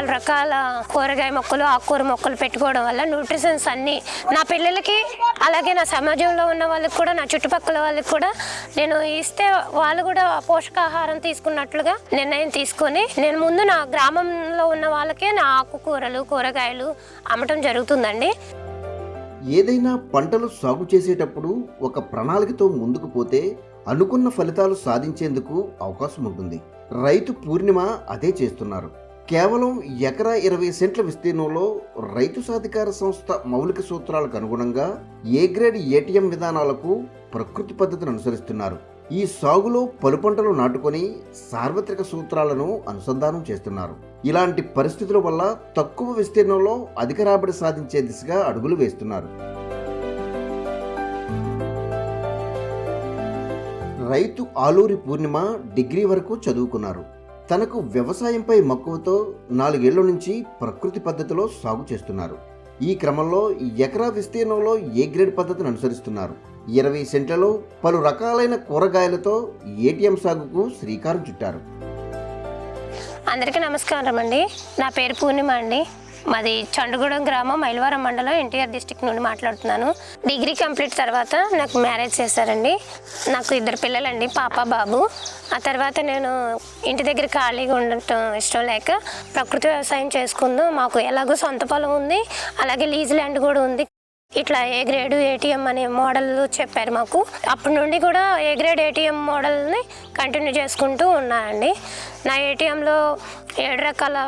పలు రకాల కూరగాయ మొక్కలు ఆకుకూర మొక్కలు పెట్టుకోవడం వల్ల న్యూట్రిషన్స్ అన్నీ నా పిల్లలకి అలాగే నా సమాజంలో ఉన్న వాళ్ళకి కూడా నా చుట్టుపక్కల వాళ్ళకి కూడా నేను ఇస్తే వాళ్ళు కూడా పోషకాహారం తీసుకున్నట్లుగా నిర్ణయం తీసుకొని నేను ముందు నా గ్రామంలో ఉన్న వాళ్ళకే నా ఆకుకూరలు కూరగాయలు అమ్మటం జరుగుతుందండి. ఏదైనా పంటలు సాగు చేసేటప్పుడు ఒక ప్రణాళికతో ముందుకు పోతే అనుకున్న ఫలితాలు సాధించేందుకు అవకాశం ఉంటుంది. రైతు పూర్ణిమ అదే చేస్తున్నారు. కేవలం ఎకరా ఇరవై సెంట్ల విస్తీర్ణంలో రైతు సాధికార సంస్థ మౌలిక సూత్రాలకు అనుగుణంగా ఏ గ్రేడ్ ఏటీఎం విధానాలకు ప్రకృతి పద్ధతిని అనుసరిస్తున్నారు. ఈ సాగులో పలు పంటలు నాటుకొని సార్వత్రిక సూత్రాలను అనుసంధానం చేస్తున్నారు. ఇలాంటి పరిస్థితుల వల్ల తక్కువ విస్తీర్ణంలో అధిక రాబడి సాధించే దిశగా అడుగులు వేస్తున్నారు. రైతు ఆలూరి పూర్ణిమ డిగ్రీ వరకు చదువుకున్నారు. తనకు వ్యవసాయంపై మక్కువతో నాలుగేళ్ళ నుంచి ప్రకృతి పద్ధతిలో సాగు చేస్తున్నారు. ఈ క్రమంలో ఎకరా విస్తీర్ణంలో ఏ గ్రేడ్ పద్ధతిని అనుసరిస్తున్నారు? ఇరవై సెంట్లలో పలు రకాలైన కూరగాయలతో ఏటీఎం సాగుకు శ్రీకారం చుట్టారు. అందరికీ నమస్కారం అండి. నా పేరు పూర్ణిమ అండి. మాది చండుగూడెం గ్రామం మైలవరం మండలం ఎన్టీఆర్ డిస్టిక్ నుండి మాట్లాడుతున్నాను. డిగ్రీ కంప్లీట్ తర్వాత నాకు మ్యారేజ్ చేశారండి. నాకు ఇద్దరు పిల్లలండి పాప బాబు. ఆ తర్వాత నేను ఇంటి దగ్గర ఖాళీగా ఉండటం ఇష్టం లేక ప్రకృతి వ్యవసాయం చేసుకుందాం. మాకు ఎలాగో సొంత పొలం ఉంది. అలాగే లీజ్ ల్యాండ్ కూడా ఉంది. ఇట్లా ఏ గ్రేడ్ ఏటీఎం అనే మోడల్ చెప్పారు మాకు. అప్పటి నుండి కూడా ఏ గ్రేడ్ ఏటీఎం మోడల్ని కంటిన్యూ చేసుకుంటూ ఉన్నానండి. నా ఏటీఎంలో ఏడు రకాల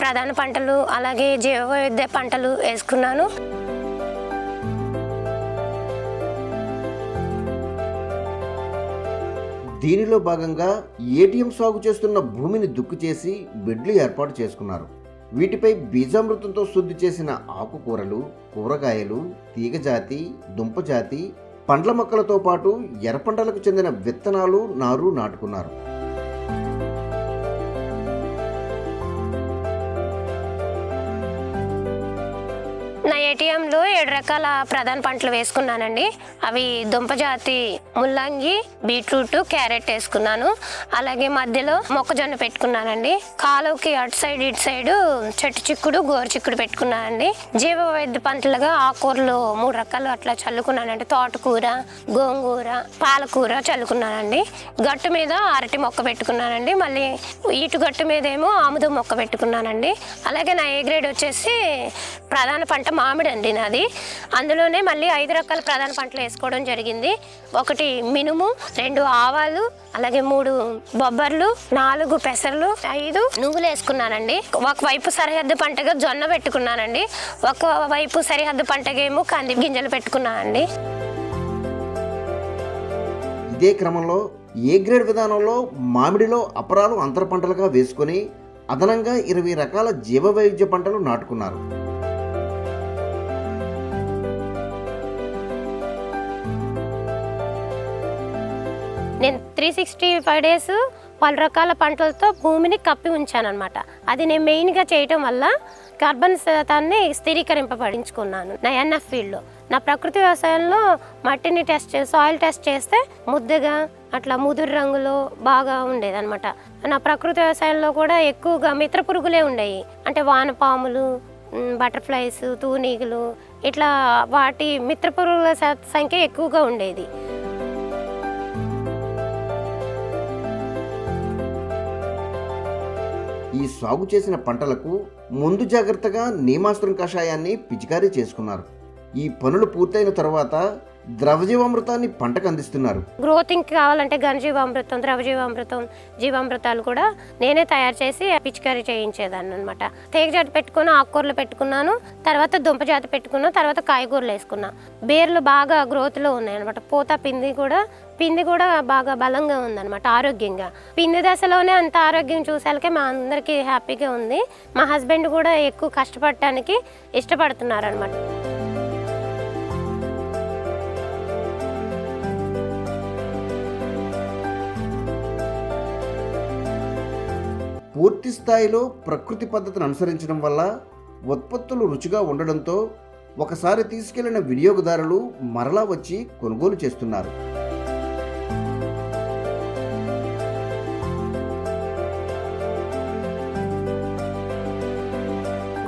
ప్రధాన పంటలు అలాగే జీవ పంటలు వేసుకున్నాను. దీనిలో భాగంగా ఏటీఎం సాగు చేస్తున్న భూమిని దుక్కు చేసి బెడ్లు ఏర్పాటు చేసుకున్నారు. వీటిపై బీజామృతంతో శుద్ధి చేసిన ఆకుకూరలు కూరగాయలు తీగజాతి దుంపజాతి పండ్ల మొక్కలతో పాటు ఎర్రపంటలకు చెందిన విత్తనాలు నారు నాటుకున్నారు. నా ఏటీఎంలో ఏడు రకాల ప్రధాన పంటలు వేసుకున్నానండి. అవి దుంపజాతి ముల్లంగి బీట్రూట్ క్యారెట్ వేసుకున్నాను. అలాగే మధ్యలో మొక్కజొన్న పెట్టుకున్నానండి. కాలువకి అటు సైడ్ ఇటు సైడ్ చెట్టు చిక్కుడు గోరు చిక్కుడు పెట్టుకున్నానండి. జీవ వైద్య పంటలుగా ఆకుకూరలు మూడు రకాలు అట్లా చల్లుకున్నానండి. తోటకూర గోంగూర పాలకూర చల్లుకున్నానండి. గట్టు మీద అరటి మొక్క పెట్టుకున్నానండి. మళ్ళీ ఇటు గట్టు మీద ఏమో ఆముదం మొక్క పెట్టుకున్నానండి. అలాగే నా ఏ గ్రేడ్ వచ్చేసి ప్రధాన పంట మామిడి అండి నాది. అందులోనే మళ్ళీ ఐదు రకాల ప్రధాన పంటలు వేసుకోవడం జరిగింది. ఒకటి మినుము రెండు ఆవాలు అలాగే మూడు బొబ్బర్లు నాలుగు పెసర్లు ఐదు నువ్వులు వేసుకున్నానండి. ఒకవైపు సరిహద్దు పంటగా జొన్న పెట్టుకున్నానండి. ఒకవైపు సరిహద్దు పంటగా ఏమో కంది గింజలు పెట్టుకున్నానండి. ఇదే క్రమంలో ఏ గ్రేడ్ విధానంలో మామిడిలో అపరాలు అంతర పంటలుగా వేసుకొని అదనంగా ఇరవై రకాల జీవవైవిధ్య పంటలు నాటుకున్నారు. త్రీ సిక్స్టీ ఫైవ్ డేస్ పలు రకాల పంటలతో భూమిని కప్పి ఉంచానన్నమాట. అది నేను మెయిన్గా చేయటం వల్ల కార్బన్ శాతాన్ని స్థిరీకరింపబడించుకున్నాను నా ఎన్ఎఫ్ ఫీల్డ్లో నా ప్రకృతి వ్యవసాయంలో మట్టిని టెస్ట్ చేసి సాయిల్ టెస్ట్ చేస్తే ముద్దగా అట్లా ముదురు రంగులో బాగా ఉండేదన్నమాట. నా ప్రకృతి వ్యవసాయంలో కూడా ఎక్కువగా మిత్ర పురుగులే ఉండేవి అంటే వానపాములు బటర్ఫ్లైస్ తూనీగలు ఇట్లా వాటి మిత్ర పురుగుల సంఖ్య ఎక్కువగా ఉండేది. ఈ సాగు చేసిన పంటలకు ముందు జాగ్రత్తగా నీమాస్త్రం కషాయాన్ని పిచికారీ చేసుకున్నారు. ఈ పనులు పూర్తయిన తర్వాత ద్రవజీవామృతాన్ని పంటకు అందిస్తున్నారు. గ్రోతింగ్ కావాలంటే ఘనజీవామృతం ద్రవజీవామృతం జీవామృతాలు కూడా నేనే తయారు చేసి పిచికారీ చేయించేదాన్ని అనమాట తేగజాతి పెట్టుకుని ఆకుకూరలు పెట్టుకున్నాను తర్వాత దుంప జాతి పెట్టుకున్నాను తర్వాత కాయగూరలు వేసుకున్నా. బేర్లు బాగా గ్రోత్లో ఉన్నాయి అనమాట పూత పిండి కూడా పిండి కూడా బాగా బలంగా ఉందన్నమాట ఆరోగ్యంగా. పిండి దశలోనే అంత ఆరోగ్యం చూసేలకే మా అందరికీ హ్యాపీగా ఉంది. మా హస్బెండ్ కూడా ఎక్కువ కష్టపడటానికి ఇష్టపడుతున్నారు అనమాట పూర్తి స్థాయిలో ప్రకృతి పద్ధతిని అనుసరించడం వల్ల ఉత్పత్తులు రుచిగా ఉండడంతో ఒకసారి తీసుకెళ్ళిన వినియోగదారులు మరలా వచ్చి కొనుగోలు చేస్తున్నారు.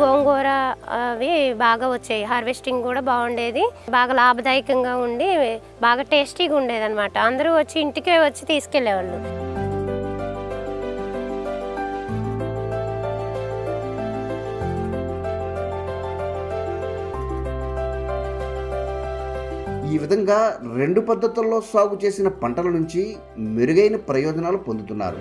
గోంగూర అవి బాగా వచ్చాయి. హార్వెస్టింగ్ కూడా బాగుండేది. బాగా లాభదాయకంగా ఉండి బాగా టేస్టీగా ఉండేది అనమాట అందరూ వచ్చి ఇంటికే వచ్చి తీసుకెళ్ళేవాళ్ళు ఈ విధంగా రెండు పద్ధతుల్లో సాగు చేసిన పంటల నుంచి మెరుగైన ప్రయోజనాలు పొందుతున్నారు.